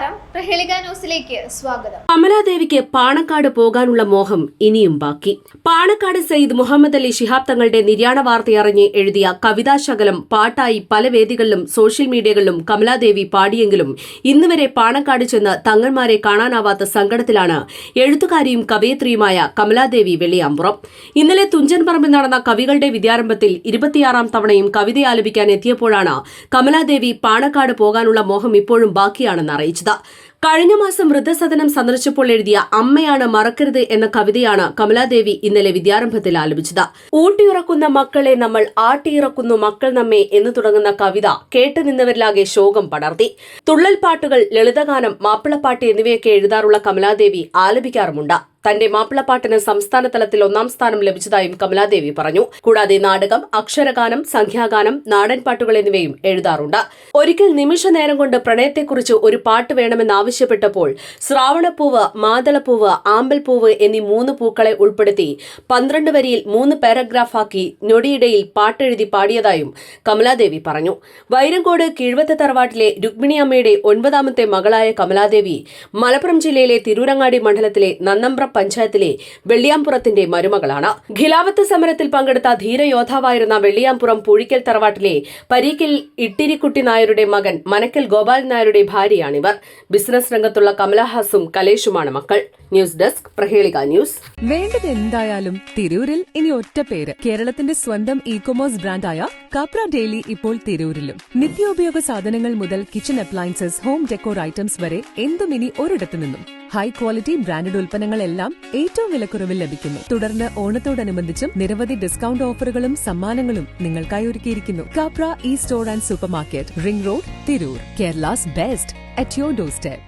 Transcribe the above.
നമസ്കാരം. പ്രഹേളിക ന്യൂസിലേക്ക് സ്വാഗതം. കമലാദേവിക്ക് പാണക്കാട് പോകാനുള്ള മോഹം ഇനിയും ബാക്കി. പാണക്കാട് സയ്യിദ് മുഹമ്മദ് അലി ശിഹാബ് തങ്ങളുടെ നിര്യാണ വാർത്തയറിഞ്ഞ് എഴുതിയ കവിതാശകലം പാട്ടായി പല വേദികളിലും സോഷ്യൽ മീഡിയകളിലും കമലാദേവി പാടിയെങ്കിലും ഇന്നുവരെ പാണക്കാട് ചെന്ന് തങ്ങന്മാരെ കാണാനാവാത്ത സങ്കടത്തിലാണ് എഴുത്തുകാരിയും കവയത്രിയുമായ കമലാദേവി വെള്ളിയാമ്പുറം. ഇന്നലെ തുഞ്ചൻ പറമ്പിൽ നടന്ന കവികളുടെ വിദ്യാരംഭത്തിൽ ഇരുപത്തിയാറാം തവണയും കവിത ആലപിക്കാൻ എത്തിയപ്പോഴാണ് കമലാദേവി പാണക്കാട് പോകാനുള്ള മോഹം ഇപ്പോഴും ബാക്കിയാണെന്ന് അറിയിച്ചത്. കഴിഞ്ഞ മാസം വൃദ്ധസദനം സന്ദർശിച്ചപ്പോൾ എഴുതിയ അമ്മയാണ് മറക്കരുത് എന്ന കവിതയാണ് കമലാദേവി ഇന്നലെ വിദ്യാരംഭത്തിൽ ആലപിച്ചത്. ഊട്ടിയിറക്കുന്ന മക്കളെ നമ്മൾ ആട്ടിയിറക്കുന്നു മക്കൾ നമ്മെ എന്ന് തുടങ്ങുന്ന കവിത കേട്ടു നിന്നവരിലാകെ ശോകം പടർത്തി. തുള്ളൽ പാട്ടുകൾ ലളിതഗാനം മാപ്പിളപ്പാട്ട് എന്നിവയൊക്കെ എഴുതാറുള്ള കമലാദേവി ആലപിക്കാറുമുണ്ട്. തന്റെ മാപ്പിളപ്പാട്ടിന് സംസ്ഥാന തലത്തിൽ ഒന്നാം സ്ഥാനം ലഭിച്ചതായും കമലാദേവി പറഞ്ഞു. കൂടാതെ നാടകം അക്ഷരഗാനം സംഖ്യാഗാനം നാടൻ പാട്ടുകൾ എന്നിവയും എഴുതാറുണ്ട്. ഒരിക്കൽ നിമിഷ നേരം കൊണ്ട് പ്രണയത്തെക്കുറിച്ച് ഒരു പാട്ട് വേണമെന്നാവശ്യപ്പെട്ടപ്പോൾ ശ്രാവണപ്പൂവ് മാതളപ്പൂവ് ആമ്പൽപ്പൂവ് എന്നീ മൂന്ന് പൂക്കളെ ഉൾപ്പെടുത്തി പന്ത്രണ്ട് വരിയിൽ മൂന്ന് പാരഗ്രാഫാക്കി ഞൊടിയിടയിൽ പാട്ടെഴുതി പാടിയതായും കമലാദേവി പറഞ്ഞു. വൈരങ്കോട് കീഴ്വത്ത തറവാട്ടിലെ രുക്മിണിയമ്മയുടെ ഒൻപതാമത്തെ മകളായ കമലാദേവി മലപ്പുറം ജില്ലയിലെ തിരൂരങ്ങാടി മണ്ഡലത്തിലെ നന്നമ്പ്ര പഞ്ചായത്തിലെ വെള്ളിയാംപുറത്തിന്റെ മരുമകളാണ്. ഖിലാവത്ത് സമരത്തിൽ പങ്കെടുത്ത ധീരയോദ്ധാവായിരുന്ന വെള്ളിയാംപുറം പൂഴിക്കൽ തറവാട്ടിലെ പരീക്കിൽ ഇട്ടിരിക്കുട്ടി നായരുടെ മകൻ മനക്കൽ ഗോപാൽ നായരുടെ ഭാര്യയാണിവർ. ബിസിനസ് രംഗത്തുള്ള കമലഹാസും കലേഷുമാണ് മക്കൾ. ന്യൂസ് ഡെസ്ക് പ്രഹേളിക ന്യൂസ്. വേണ്ടത് എന്തായാലും തിരൂരിൽ. ഇനി ഒറ്റ പേര്. കേരളത്തിന്റെ സ്വന്തം ഇ കൊമേഴ്സ് ബ്രാൻഡായ കപ്ര ഡെയിലി ഇപ്പോൾ തിരൂരിലും. നിത്യോപയോഗ സാധനങ്ങൾ മുതൽ kitchen appliances home decor items വരെ എന്തും ഇനി ഒരിടത്തു നിന്നും. ഹൈ ക്വാളിറ്റി ബ്രാൻഡഡ് ഉൽപ്പന്നങ്ങളെല്ലാം ഏറ്റവും വിലക്കുറവിൽ ലഭിക്കുന്നു. തുടർന്ന് ഓണത്തോടനുബന്ധിച്ചും നിരവധി ഡിസ്കൗണ്ട് ഓഫറുകളും സമ്മാനങ്ങളും നിങ്ങൾക്കായി ഒരുക്കിയിരിക്കുന്നു. കാപ്ര ഈ store and supermarket ring road Tirur Kerala's best at your doorstep